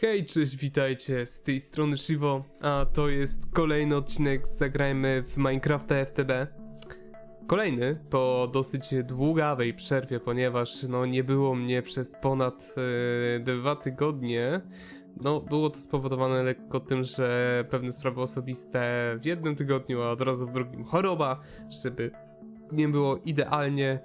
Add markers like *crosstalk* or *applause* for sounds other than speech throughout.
Hej, cześć, witajcie, z tej strony Shivo, a to jest kolejny odcinek Zagrajmy w Minecrafta FTB. Kolejny po dosyć długawej przerwie, ponieważ no nie było mnie przez ponad e, dwa tygodnie. No, było to spowodowane lekko tym, że pewne sprawy osobiste w jednym tygodniu, a od razu w drugim choroba, żeby nie było idealnie,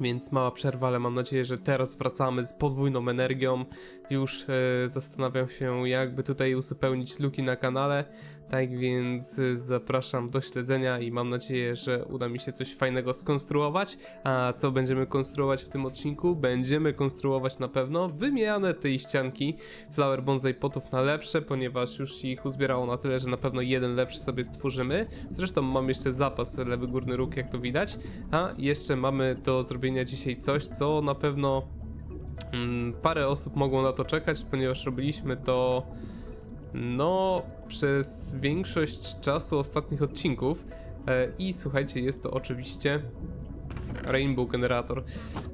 więc mała przerwa, ale mam nadzieję, że teraz wracamy z podwójną energią. Już e, zastanawiam się, jakby tutaj uzupełnić luki na kanale. Tak więc e, zapraszam do śledzenia i mam nadzieję, że uda mi się coś fajnego skonstruować. A co będziemy konstruować w tym odcinku? Będziemy konstruować na pewno wymianę tej ścianki Flower Bonsai potów na lepsze, ponieważ już ich uzbierało na tyle, że na pewno jeden lepszy sobie stworzymy. Zresztą mam jeszcze zapas lewy górny róg, jak to widać. A jeszcze mamy do zrobienia dzisiaj coś, co na pewno parę osób mogło na to czekać, ponieważ robiliśmy to no przez większość czasu ostatnich odcinków. E, I słuchajcie, jest to oczywiście Rainbow Generator.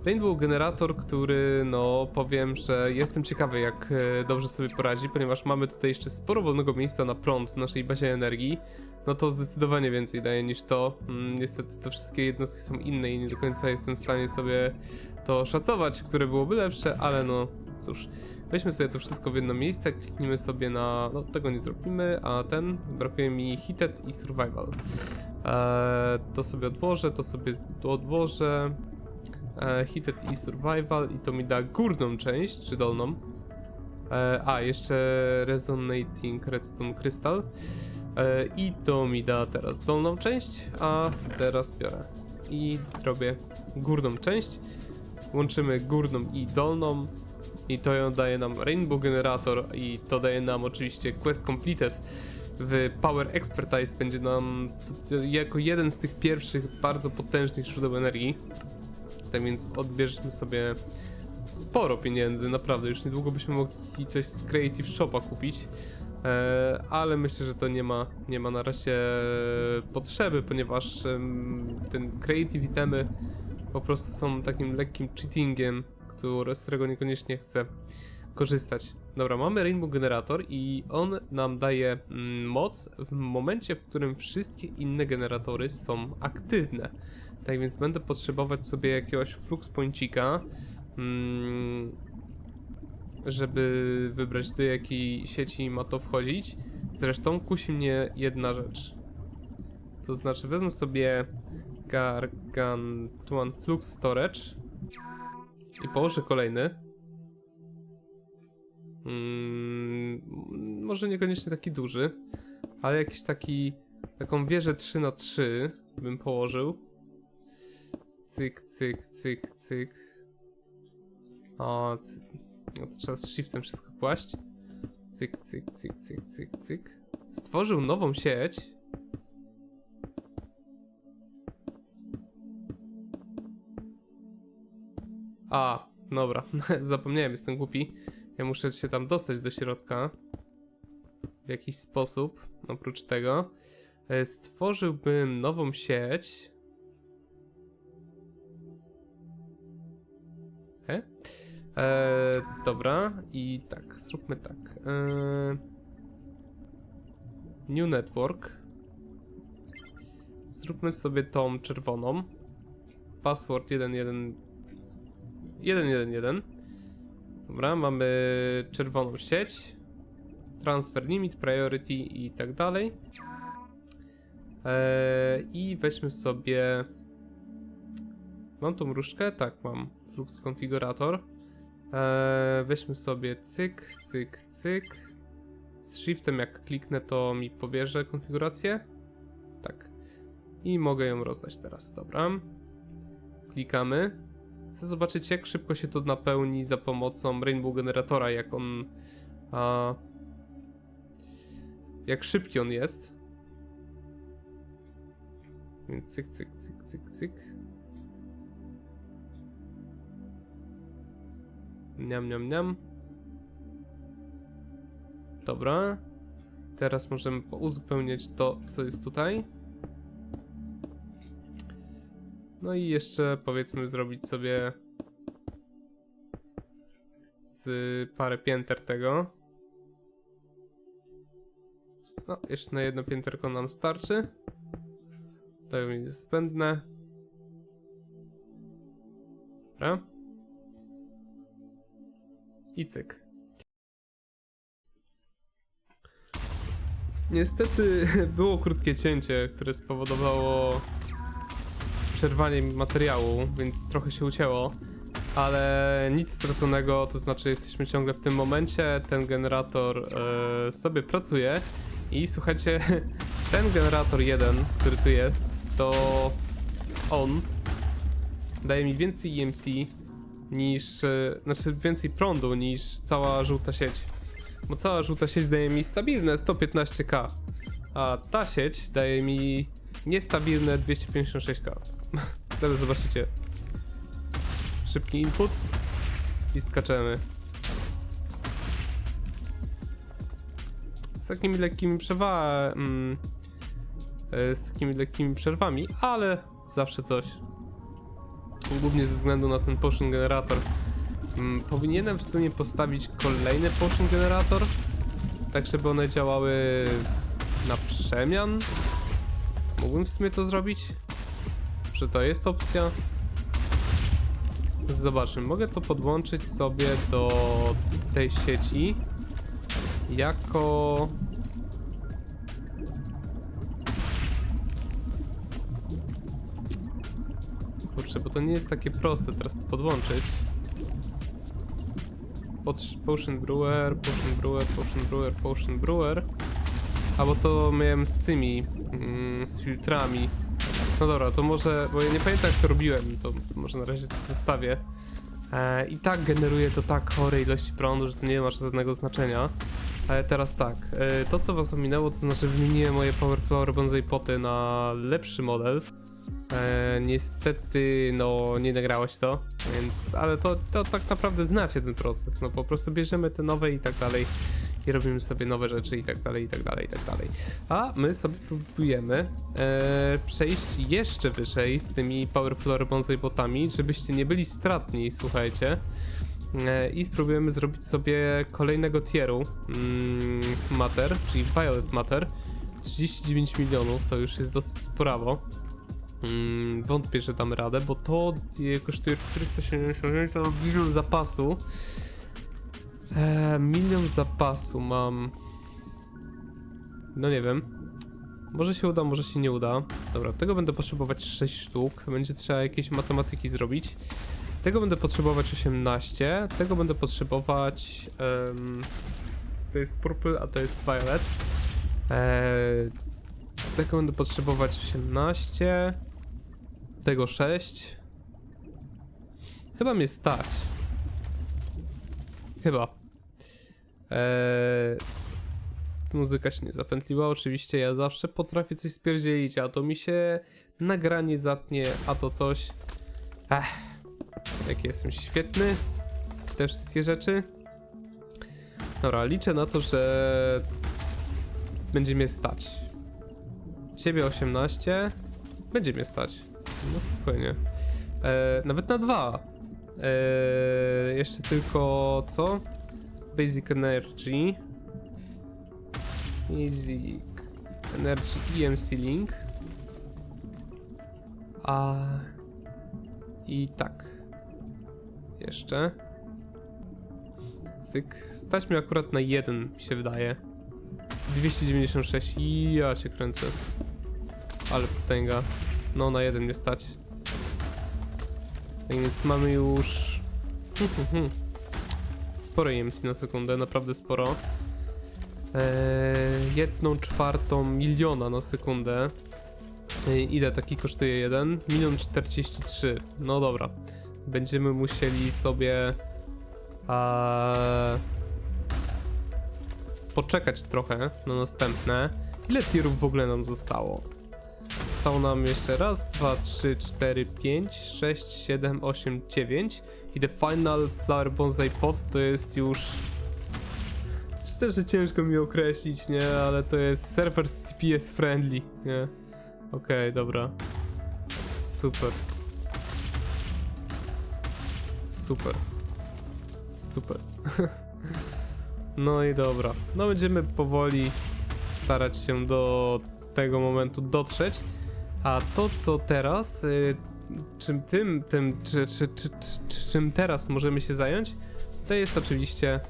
Rainbow Generator, który no powiem, że jestem ciekawy jak e, dobrze sobie poradzi, ponieważ mamy tutaj jeszcze sporo wolnego miejsca na prąd w naszej bazie energii. No to zdecydowanie więcej daje niż to. Mm, Niestety te wszystkie jednostki są inne i nie do końca jestem w stanie sobie to szacować, które byłoby lepsze, ale no cóż. Weźmy sobie to wszystko w jedno miejsce, kliknijmy sobie na... no tego nie zrobimy, a ten, brakuje mi Hited i Survival. Eee, to sobie odłożę, to sobie odłożę. Eee, i Survival i to mi da górną część, czy dolną. Eee, a, jeszcze Resonating Redstone Crystal. Eee, I to mi da teraz dolną część, a teraz biorę i robię górną część. Łączymy górną i dolną i to ją daje nam Rainbow Generator i to daje nam oczywiście Quest Completed w Power Expertise będzie nam jako jeden z tych pierwszych bardzo potężnych źródeł energii. Tak więc odbierzmy sobie sporo pieniędzy, naprawdę. Już niedługo byśmy mogli coś z Creative Shopa kupić. E, ale myślę, że to nie ma, nie ma na razie potrzeby, ponieważ ten Creative itemy po prostu są takim lekkim cheatingiem, który, z którego niekoniecznie chcę korzystać. Dobra, mamy Rainbow Generator i on nam daje mm, moc w momencie, w którym wszystkie inne generatory są aktywne. Tak więc będę potrzebować sobie jakiegoś flux poincika, mm, żeby wybrać do jakiej sieci ma to wchodzić. Zresztą kusi mnie jedna rzecz. To znaczy wezmę sobie Gargantuan Flux Storage i położę kolejny. Mm, może niekoniecznie taki duży, ale jakiś taki, taką wieżę 3 na 3 bym położył. Cyk, cyk, cyk, cyk. O, cy... no to trzeba z shiftem wszystko kłaść. Cyk, cyk, cyk, cyk, cyk, cyk. Stworzył nową sieć. A, dobra, *laughs* zapomniałem, jestem głupi. Ja muszę się tam dostać do środka. W jakiś sposób, oprócz tego. E, Stworzyłbym nową sieć. E? E, dobra, i tak, zróbmy tak. E, new Network. Zróbmy sobie tą czerwoną. Password 11 111. Dobra, mamy czerwoną sieć. Transfer limit, priority i tak dalej. Eee, I weźmy sobie. Mam tą różdżkę? Tak, mam. Flux konfigurator. Eee, weźmy sobie cyk, cyk, cyk. Z shiftem jak kliknę to mi pobierze konfigurację. Tak. I mogę ją rozdać teraz, dobra. Klikamy. Chcę zobaczyć, jak szybko się to napełni za pomocą Rainbow Generatora, jak on. A, jak szybki on jest. Więc cyk, cyk, cyk, cyk, cyk. Niam, niam, niam. Dobra. Teraz możemy uzupełniać to, co jest tutaj. No i jeszcze powiedzmy zrobić sobie z parę pięter tego. No, jeszcze na jedno pięterko nam starczy. To jest zbędne. Dobra. I cyk. Niestety było krótkie cięcie, które spowodowało przerwanie materiału, więc trochę się ucięło. Ale nic straconego, to znaczy jesteśmy ciągle w tym momencie. Ten generator e, sobie pracuje i słuchajcie, *laughs* ten generator jeden, który tu jest, to on daje mi więcej EMC niż, e, znaczy więcej prądu niż cała żółta sieć. Bo cała żółta sieć daje mi stabilne 115k, a ta sieć daje mi niestabilne 256k. *laughs* Zaraz zobaczycie. Szybki input i skaczemy. Z takimi lekkimi przerwami, mm, e, z takimi lekkimi przerwami, ale zawsze coś. Głównie ze względu na ten potion generator. Mm, Powinienem w sumie postawić kolejny potion generator, tak żeby one działały na przemian. Mógłbym w sumie to zrobić? Że to jest opcja? Zobaczmy, mogę to podłączyć sobie do tej sieci jako Kurczę, bo to nie jest takie proste teraz to podłączyć. Pot- Potion Brewer, Potion Brewer, Potion Brewer, Potion Brewer. A bo to miałem z tymi, mm, z filtrami. No dobra, to może, bo ja nie pamiętam jak to robiłem, to może na razie to zostawię. E, I tak generuje to tak chore ilości prądu, że to nie ma żadnego znaczenia. Ale teraz tak, e, to co was ominęło, to znaczy wymieniłem moje Power Flower Bonsai Poty na lepszy model. E, niestety, no nie nagrało to, więc, ale to, to tak naprawdę znacie ten proces, no po prostu bierzemy te nowe i tak dalej i robimy sobie nowe rzeczy i tak dalej, i tak dalej, i tak dalej. A my sobie spróbujemy e, przejść jeszcze wyżej z tymi Power Flower Bonsai botami, żebyście nie byli stratni, słuchajcie. E, I spróbujemy zrobić sobie kolejnego tieru mm, Matter, czyli Violet Matter. 39 milionów to już jest dosyć sporawo. Mm, wątpię, że damy radę, bo to je kosztuje 479, to mam milion zapasu. Eee, milion zapasu mam. No nie wiem. Może się uda, może się nie uda. Dobra, tego będę potrzebować 6 sztuk. Będzie trzeba jakieś matematyki zrobić. Tego będę potrzebować 18. Tego będę potrzebować. em, to jest purple, a to jest violet. Eee, tego będę potrzebować 18. Tego 6. Chyba mnie stać. Chyba. Eee, muzyka się nie zapętliła. Oczywiście ja zawsze potrafię coś spierdzielić, a to mi się nagranie zatnie, a to coś. Ech, jaki jestem świetny. w Te wszystkie rzeczy. Dobra, liczę na to, że będzie mnie stać. Ciebie 18. Będzie mnie stać. No spokojnie. E, nawet na dwa. E, jeszcze tylko co? Basic Energy. Basic Energy EMC Link. A i tak. Jeszcze. Cyk. Stać mi akurat na jeden, mi się wydaje. 296 i ja cię kręcę. Ale potęga. No na jeden nie stać. Tak więc mamy już... *laughs* Sporo EMC na sekundę, naprawdę sporo. Eee, jedną czwartą miliona na sekundę. Eee, ile taki kosztuje jeden? Milion 43. No dobra. Będziemy musieli sobie... Poczekać trochę na następne. Ile tirów w ogóle nam zostało? Zostało nam jeszcze raz, dwa, trzy, cztery, pięć, sześć, siedem, osiem, dziewięć. I the final flower bonsai pot to jest już... Szczerze ciężko mi określić, nie? Ale to jest serwer TPS friendly, nie? Okej, dobra. Super. Super. Super. *laughs* No i dobra. No będziemy powoli starać się do tego momentu dotrzeć. A to co teraz, y, czym tym, tym czy, czy, czy, czy, czy, czym teraz możemy się zająć, to jest oczywiście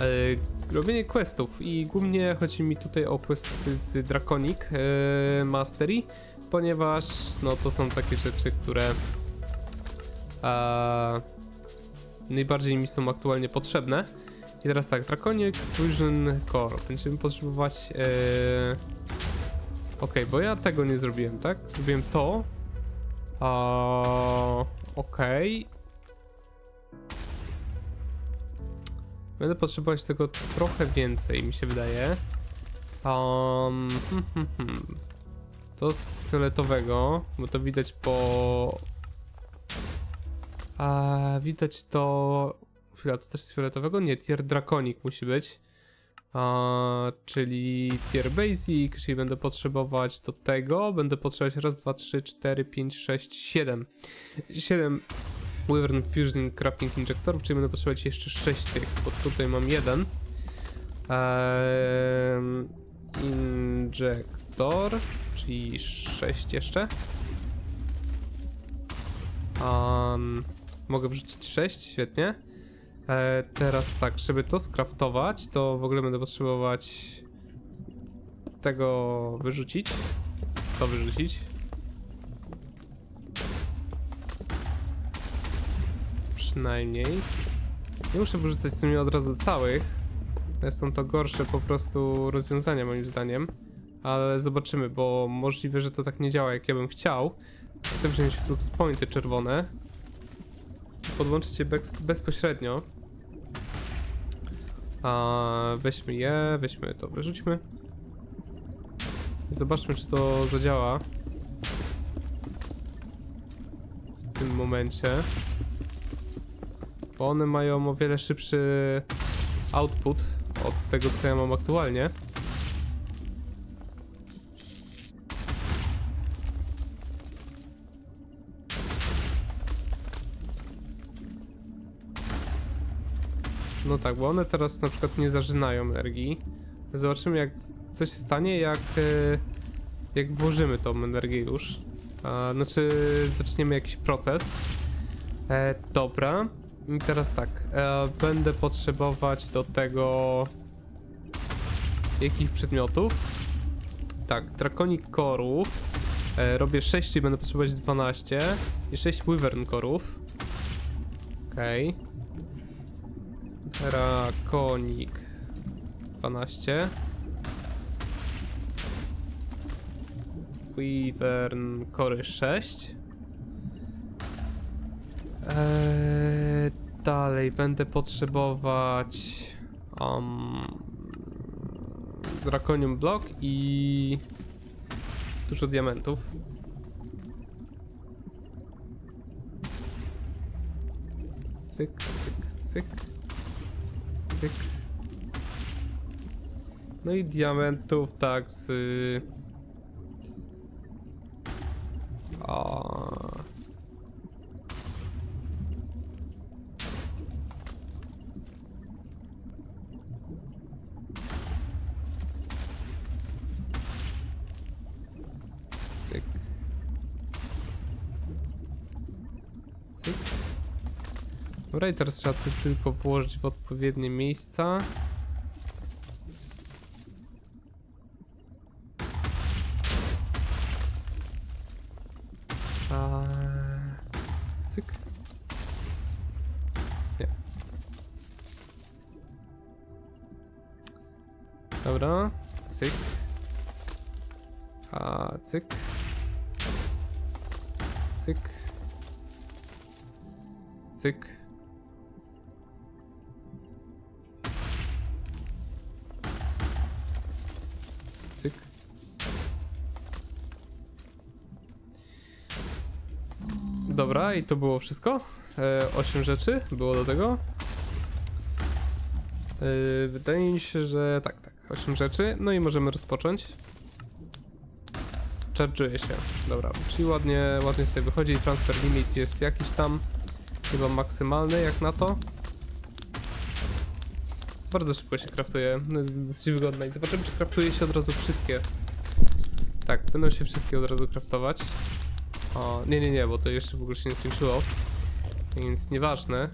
y, robienie questów i głównie chodzi mi tutaj o questy z Draconic y, Mastery, ponieważ no to są takie rzeczy, które e, najbardziej mi są aktualnie potrzebne. I teraz tak, Draconic Fusion Core. Będziemy potrzebować. Okej, bo ja tego nie zrobiłem, tak? Zrobiłem to. A, Okej. Będę potrzebować tego trochę więcej, mi się wydaje. Um. To z fioletowego, bo to widać po... A widać to... Chwila, to też z fioletowego? Nie, tier Draconic musi być. A, czyli tier Basic, czyli będę potrzebować do tego. Będę potrzebować raz, dwa, trzy, cztery, pięć, sześć, siedem. Siedem Wyvern Fusion Crafting Injectorów, czyli będę potrzebować jeszcze sześć tych, bo tutaj mam jeden. Ehm, injektor, czyli 6 jeszcze. Um, mogę wrzucić 6, świetnie. E, teraz tak, żeby to skraftować, to w ogóle będę potrzebować tego wyrzucić. To wyrzucić. Przynajmniej. Nie muszę wyrzucać w sumie od razu całych. Są to gorsze po prostu rozwiązania moim zdaniem. Ale zobaczymy, bo możliwe, że to tak nie działa jak ja bym chciał. Chcę wziąć flux pointy czerwone. Podłączyć je bez, bezpośrednio. A weźmy je, weźmy to, wyrzućmy. Zobaczmy, czy to zadziała. W tym momencie. Bo one mają o wiele szybszy output od tego, co ja mam aktualnie. No tak, bo one teraz na przykład nie zażynają energii. Zobaczymy jak co się stanie, jak, e, jak włożymy tą energię już. A, znaczy zaczniemy jakiś proces. E, dobra. I teraz tak, e, będę potrzebować do tego jakich przedmiotów. Tak, Draconic Core'ów. E, robię 6 i będę potrzebować 12. I 6 Wyvern Core'ów. Okej. Okay. Draconic 12. Wyvern Cory 6. Eee, dalej będę potrzebować um, Draconium Block i dużo diamentów. Cyk, cyk, cyk. Cyk. No i diamentów tak z... Cyk. Cyk. Dobra i teraz trzeba to tylko włożyć w odpowiednie miejsca. Cyk. Dobra. Cyk. A cyk. Cyk. Cyk. Dobra, i to było wszystko. E, 8 rzeczy było do tego. E, wydaje mi się, że tak, tak. 8 rzeczy. No i możemy rozpocząć. Charge'uje się. Dobra, czyli ładnie, ładnie sobie wychodzi. Transfer limit jest jakiś tam. Chyba maksymalny jak na to. bardzo szybko się kraftuje, no jest dosyć wygodne i zobaczymy czy kraftuje się od razu wszystkie. Tak, będą się wszystkie od razu kraftować. O, nie, nie, nie, bo to jeszcze w ogóle się nie skończyło. Więc nieważne.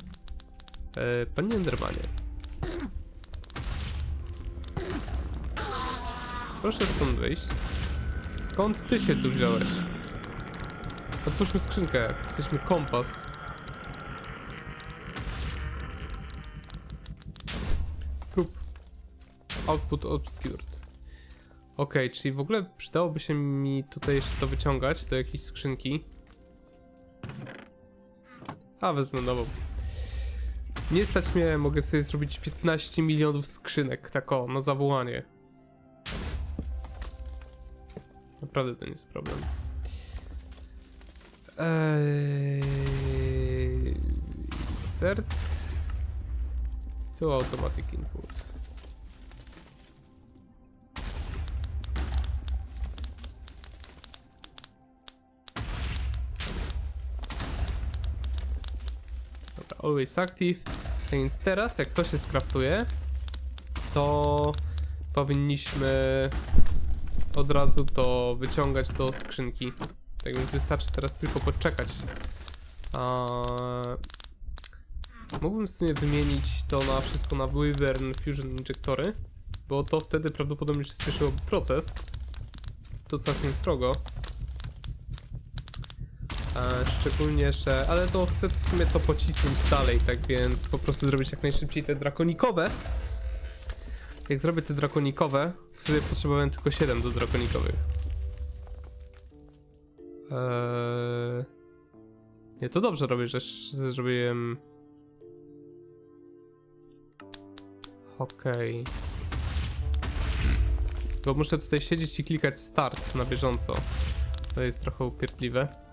E, panie Endermanie. Proszę stąd wyjść. Skąd ty się tu wziąłeś? Otwórzmy skrzynkę. Jesteśmy kompas. Prób. Output obscured. Okej, czyli w ogóle przydałoby się mi tutaj jeszcze to wyciągać do jakiejś skrzynki. A, wezmę nową. Nie stać mnie, mogę sobie zrobić 15 milionów skrzynek, tak o, na zawołanie. Naprawdę to nie jest problem. Eee, insert to automatic input. Always active. Więc teraz, jak to się skraftuje, to powinniśmy od razu to wyciągać do skrzynki. Tak więc wystarczy teraz tylko poczekać. A... Mógłbym w sumie wymienić to na wszystko na Wyvern Fusion Injectory, bo to wtedy prawdopodobnie przyspieszyłoby proces. To całkiem strogo. Szczególnie, że... Ale to chcę w sumie to pocisnąć dalej, tak więc po prostu zrobić jak najszybciej te drakonikowe. Jak zrobię te drakonikowe, wtedy potrzebowałem tylko 7 do drakonikowych. Eee... Nie, to dobrze robię, że zrobiłem... Okej. Bo muszę tutaj siedzieć i klikać start na bieżąco. To jest trochę upierdliwe.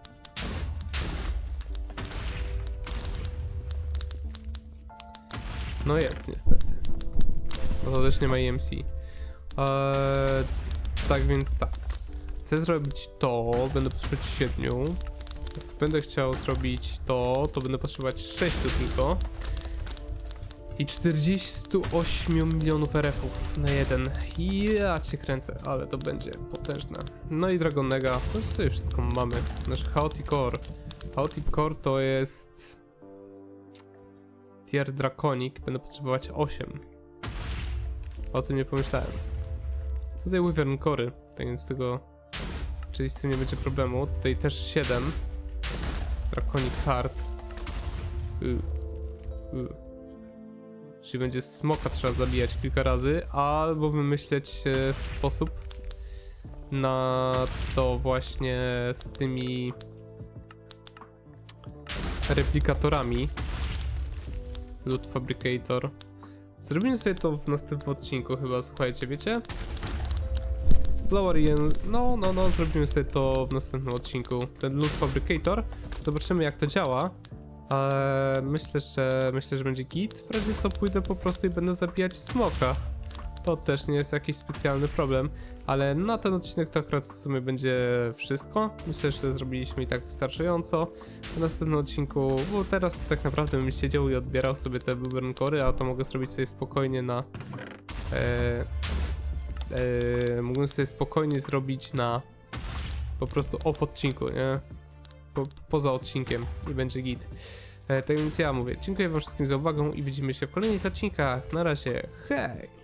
No jest, niestety. Bo to też nie ma EMC. Eee, tak więc tak. Chcę zrobić to, będę potrzebować 7. Jak będę chciał zrobić to, to będę potrzebować 6 tylko. I 48 milionów RF-ów na jeden. Ja cię kręcę, ale to będzie potężne. No i Dragon Nega, to już sobie wszystko mamy. Nasz Chaotic Core. Chaotic Core to jest... Tier Draconic, będę potrzebować 8. O tym nie pomyślałem. Tutaj Wyvern Cory, tak więc tego... Czyli z tym nie będzie problemu. Tutaj też 7. Draconic Heart. Y. Y. Czyli będzie smoka trzeba zabijać kilka razy, albo wymyśleć e, sposób na to właśnie z tymi replikatorami. Loot Fabricator. Zrobimy sobie to w następnym odcinku chyba, słuchajcie, wiecie? Flower Yen, no, no, no, zrobimy sobie to w następnym odcinku. Ten Loot Fabricator. Zobaczymy jak to działa. Ale myślę, że myślę, że będzie git. W razie co pójdę po prostu i będę zabijać smoka. To też nie jest jakiś specjalny problem, ale na ten odcinek to akurat w sumie będzie wszystko. Myślę, że zrobiliśmy i tak wystarczająco. W następnym odcinku, bo teraz to tak naprawdę bym siedział i odbierał sobie te Blueburn Cory, a to mogę zrobić sobie spokojnie na... E, e, mógłbym sobie spokojnie zrobić na po prostu off odcinku, nie? Po, poza odcinkiem i będzie git. E, tak więc ja mówię, dziękuję wam wszystkim za uwagę i widzimy się w kolejnych odcinkach. Na razie, hej!